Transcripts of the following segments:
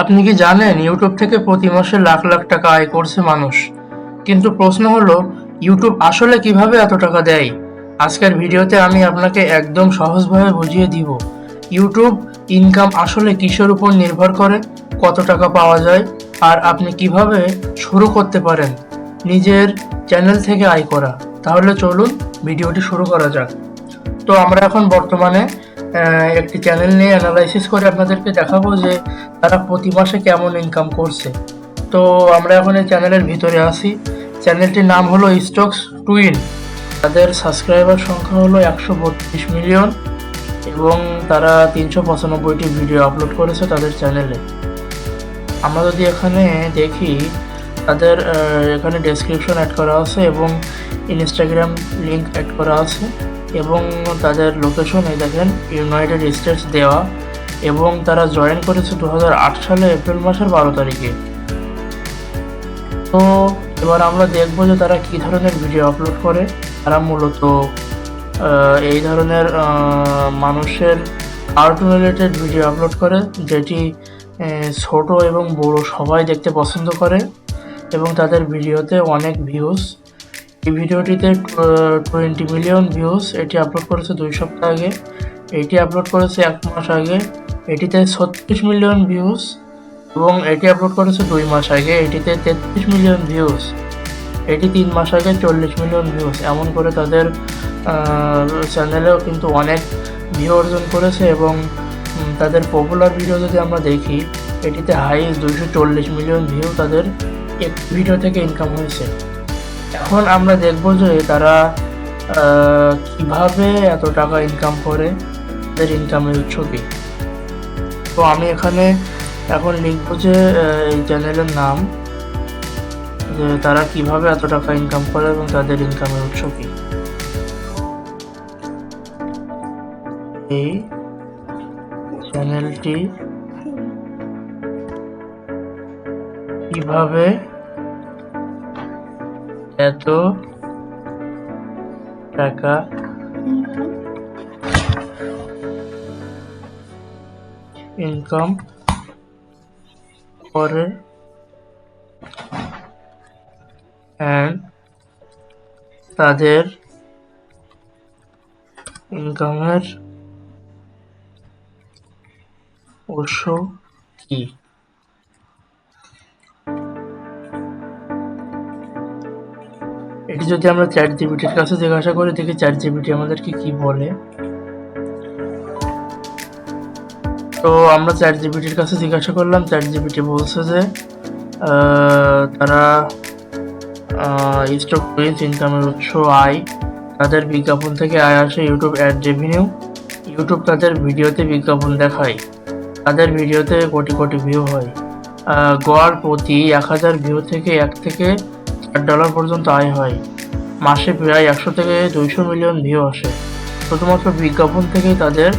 আপনি কি জানেন, ইউটিউব থেকে প্রতি মাসে লাখ লাখ টাকা আয় করছে মানুষ? কিন্তু প্রশ্ন হলো, ইউটিউব আসলে কীভাবে এত টাকা দেয়? আজকের ভিডিওতে আমি আপনাকে একদম সহজভাবে বুঝিয়ে দিব, ইউটিউব ইনকাম আসলে কিসের উপর নির্ভর করে, কত টাকা পাওয়া যায়, আর আপনি কীভাবে শুরু করতে পারেন, নিজের চ্যানেল থেকে আয় করা। তাহলে চলুন, ভিডিওটি শুরু করা যাক। তো আমরা এখন বর্তমানে একটি চ্যানেল নিয়ে অ্যানালাইসিস করে আপনাদেরকে দেখাবো যে তারা প্রতি মাসে কেমন ইনকাম করছে। তো আমরা এখন এই চ্যানেলের ভিতরে আছি। চ্যানেলটির নাম হলো স্টকস টুইন তাদের সাবস্ক্রাইবার সংখ্যা হলো একশো বত্রিশ মিলিয়ন এবং তারা তিনশো পঁচানব্বইটি ভিডিও আপলোড করেছে তাদের চ্যানেলে আমরা যদি এখানে দেখি, তাদের এখানে ডেসক্রিপশন অ্যাড করা আছে এবং ইনস্টাগ্রাম লিঙ্ক অ্যাড করা আছে। এবং তাদের লোকেশন এই দেখেন ইউনাইটেড স্টেটস দেওয়া এবং তারা জয়েন করেছে দু হাজার আট সালে এপ্রিল মাসের বারো তারিখে। তো এবার আমরা দেখব যে তারা কি ধরনের ভিডিও আপলোড করে। তারা মূলত এই ধরনের মানুষের কার্টুন রিলেটেড ভিডিও আপলোড করে, যেটি ছোট এবং বড় সবাই দেখতে পছন্দ করে এবং তাদের ভিডিওতে অনেক ভিউজ এই ভিডিওটিতে টোয়েন্টি মিলিয়ন ভিউজ এটি আপলোড করেছে দুই সপ্তাহ আগে। এটি আপলোড করেছে এক মাস আগে। এটিতে ছত্রিশ মিলিয়ন ভিউজ এবং এটি আপলোড করেছে দুই মাস আগে। এটিতে তেত্রিশ মিলিয়ন ভিউজ এটি তিন মাস আগে চল্লিশ মিলিয়ন ভিউজ এমন করে তাদের চ্যানেলেও কিন্তু অনেক ভিউ অর্জন করেছে এবং তাদের পপুলার ভিডিও যদি আমরা দেখি, এটিতে হাইস্ট দুইশো চল্লিশ মিলিয়ন ভিউ তাদের এক ভিডিও থেকে ইনকাম হয়েছে। এখন আমরা দেখব যে তারা কীভাবে এত টাকা ইনকাম করে, তাদের ইনকামের উৎস কি? তো আমি এখানে এখন লিখব যে এই চ্যানেলের নাম, যে তারা কীভাবে এত টাকা ইনকাম করে এবং তাদের ইনকামের উৎস কি? এই চ্যানেলটি কীভাবে এত টাকা? ইনকাম করে অ্যান্ড তাদের ইনকামের উৎস কি? এটি যদি আমরা চ্যাট জিবিটির কাছে জিজ্ঞাসা করি, দেখি চ্যাট জিবিটি আমাদেরকে কি বলে? তো আমরা চ্যাট জিবিটির কাছে জিজ্ঞাসা করলাম চ্যাট জিবিটি বলছে যে তারা স্টক টুইন্স ইনকামের উৎস আয়, তাদের বিজ্ঞাপন থেকে আয় আসে ইউটিউব অ্যাড রেভিনিউ ইউটিউব তাদের ভিডিওতে বিজ্ঞাপন দেখায়, তাদের ভিডিওতে কোটি কোটি ভিউ হয়। গড় প্রতি এক হাজার ভিউ থেকে এক থেকে চার ডলার পর্যন্ত আয় হয়। মাসে প্রায় একশো থেকে দুইশো মিলিয়ন ভিউ আসে। শুধুমাত্র বিজ্ঞাপন থেকেই তাদের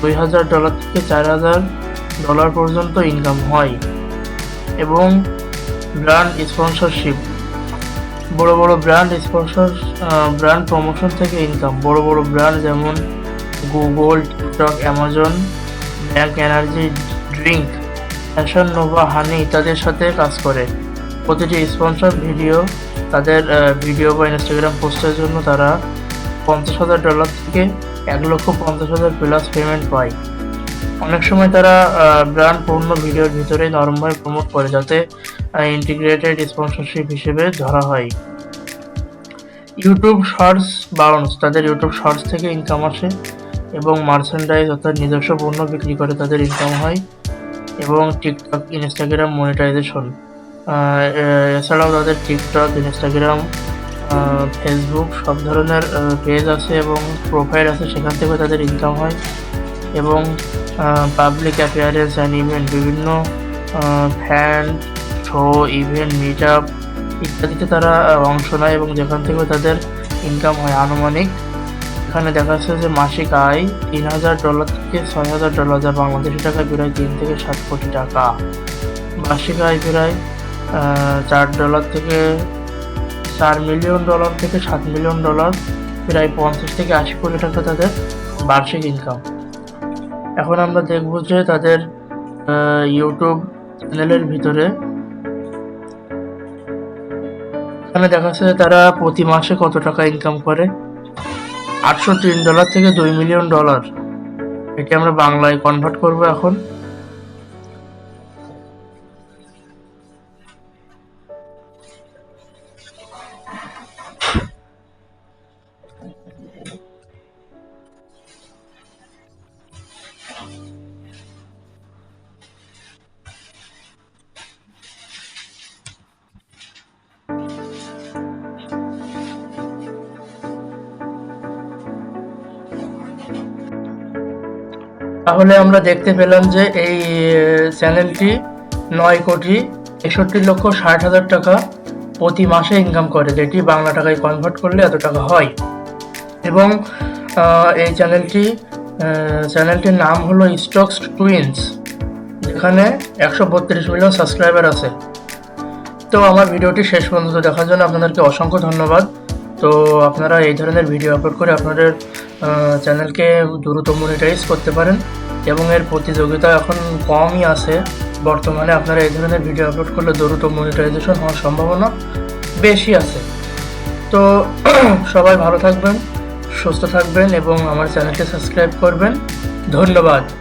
দুই হাজার ডলার থেকে চার হাজার ডলার পর্যন্ত ইনকাম হয়। এবং ব্র্যান্ড স্পন্সরশিপ বড় বড় ব্র্যান্ড স্পন্সর ব্র্যান্ড প্রমোশন থেকে ইনকাম বড় বড় ব্র্যান্ড যেমন Google TikTok Amazon bank energy drink Fashion Nova Honey ইত্যাদির সাথে কাজ করে। প্রতিটি স্পন্সর ভিডিও তাদের ভিডিও বা ইনস্টাগ্রাম পোস্টের জন্য তারা পঞ্চাশ হাজার ডলার থেকে এক লক্ষ পঞ্চাশ হাজার প্লাস পেমেন্ট পায়। অনেক সময় তারা ব্র্যান্ড পূর্ণ ভিডিওর ভিতরে নরমভাবে প্রমোট করে যাতে ইন্টিগ্রেটেড স্পন্সরশিপ হিসেবে ধরা হয়। ইউটিউব শর্টস বাউন্স তাদের ইউটিউব শর্টস থেকে ইনকাম আসে এবং মার্চেন্ডাইজ অর্থাৎ নিজস্ব পণ্য বিক্রি করে তাদের ইনকাম হয় এবং টিকটক ইনস্টাগ্রাম মনিটাইজেশন এছাড়াও তাদের টিকটক ইনস্টাগ্রাম ফেসবুক সব ধরনের পেজ আছে এবং প্রোফাইল আছে, সেখান থেকে তাদের ইনকাম হয়। এবং পাবলিক অ্যাপিয়ারেন্স অ্যান্ড ইভেন্ট বিভিন্ন fan show event meet up ইত্যাদিতে তারা অংশ নেয় এবং যেখান থেকে তাদের ইনকাম হয় আনুমানিক। এখানে দেখা যাচ্ছে যে মাসিক আয় তিন হাজার ডলার থেকে ছয় হাজার ডলার যা বাংলাদেশি টাকায় প্রায় তিন থেকে সাত কোটি টাকা। বার্ষিক আয় প্রায় চার ডলার থেকে চার মিলিয়ন ডলার থেকে সাত মিলিয়ন ডলার প্রায় পঞ্চাশ থেকে আশি কোটি টাকা তাদের বার্ষিক ইনকাম এখন আমরা দেখব যে তাদের ইউটিউব চ্যানেলের ভিতরে এখানে দেখাচ্ছে তারা প্রতি মাসে কত টাকা ইনকাম করে? আটশো তিন ডলার থেকে দুই মিলিয়ন ডলার এটি আমরা বাংলায় কনভার্ট করব এখন। তাহলে আমরা দেখতে পেলাম যে এই চ্যানেলটি নয় কোটি একষট্টি লক্ষ ষাট হাজার টাকা প্রতি মাসে ইনকাম করে, যেটি বাংলা টাকায় কনভার্ট করলে এত টাকা হয়। এবং এই চ্যানেলটি চ্যানেলটির নাম হলো স্টকস টুইন্স যেখানে একশো বত্রিশ মিলিয়ন সাবস্ক্রাইবার আছে। তো আমার ভিডিওটি শেষ পর্যন্ত দেখার জন্য আপনাদেরকে অসংখ্য ধন্যবাদ। তো আপনারা এই ধরনের ভিডিও আপলোড করে আপনাদের চ্যানেলকে দ্রুত মনিটাইজ করতে পারেন। এবং এর প্রতিযোগিতা এখন কমই আছে। বর্তমানে আপনারা এই ধরনের ভিডিও আপলোড করলে দ্রুত মনিটাইজেশন হওয়ার সম্ভাবনা বেশি আছে। তো সবাই ভালো থাকবেন, সুস্থ থাকবেন এবং আমার চ্যানেলকে সাবস্ক্রাইব করবেন। ধন্যবাদ।